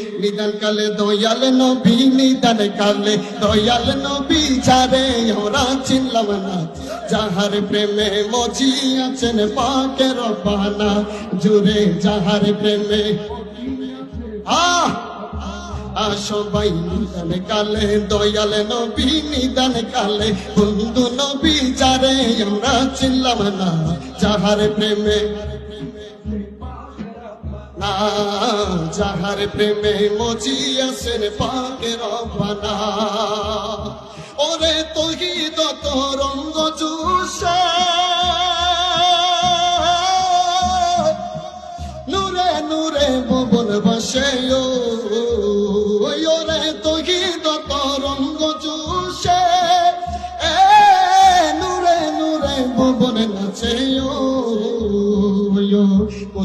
নিদান কালে দয়াল নবী, নিদান কালে দয়াল নবী যারে ওরা চিনলাম না, যাহার প্রেমে মজি আছেন পাকে রবানা জুড়ে যাহার প্রেমে আহ, সবাই নিদান কালে দয়াল নবী, নিদান কালে বন্ধু নবী যারে। আমরা চিনলাম না, যাহার প্রেমে যাহার প্রেমে মজি আসেন পাকে রবানা ওরে তহিদ তরঙ্গ জুসে নূরে নূরে ভুবন বসে ওরে তহিদ তরঙ্গ জুসে এ নূরে নূরে ভুবন নাচে ও।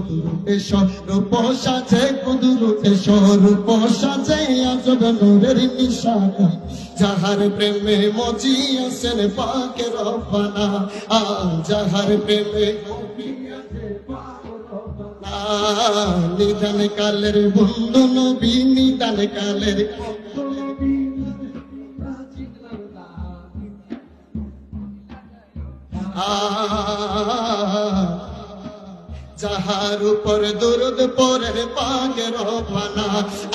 কুদুরুতে স্বরূপ সাজে কুদুরুতে স্বরূপ সাজে আজব নূরের নিশানা। যাহার প্রেমে মজি আসেন পাকে রব্বানা আ যাহার প্রেমে না, নিদান কালের বন্ধু নবী নিদান কালের আ যাহার উপর দরদ পরের পাগের ভানা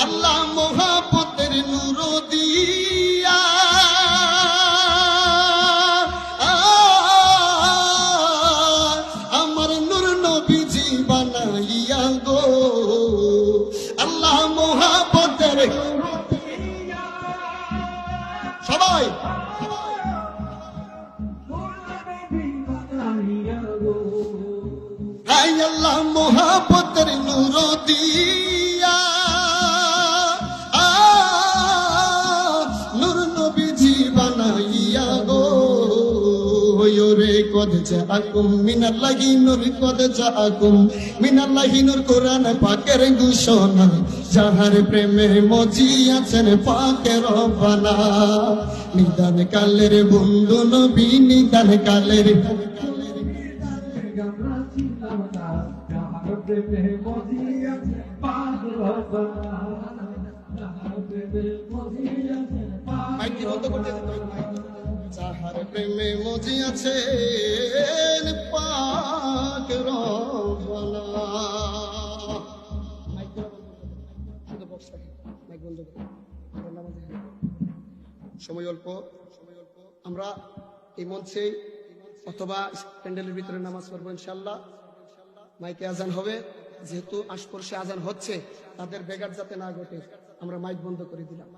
আল্লাহ মহাপতের নূর দিয়া। আমার নূর নবীজি বানাইয়া গো, আল্লাহ মহাপতের সবাই হাই আল্লাহ মোহাবতের নূর দিয়া। নূর নবীজি বানাইয়া গো। রে কদ জাকুম মিনাল্লাহি নূর কদ জাকুম মিনাল্লাহি নূর কোরআন পাকের ঘোষণা। যাহার প্রেমে মজি আছেন পাকের বানা। নিদান কালের বন্ধু নবী, নিদান কালের করে দাও। আমরা নামাজে যাই। সময় অল্প সময় অল্প। আমরা এই মঞ্চে অথবা প্যান্ডেলের ভিতরে নামাজ পড়ব ইনশাল্লাহ মাইকে আজান হবে। যেহেতু আশপর্শে আজান হচ্ছে, তাদের বেগার যাতে না ঘটে, আমরা মাইক বন্ধ করে দিলাম।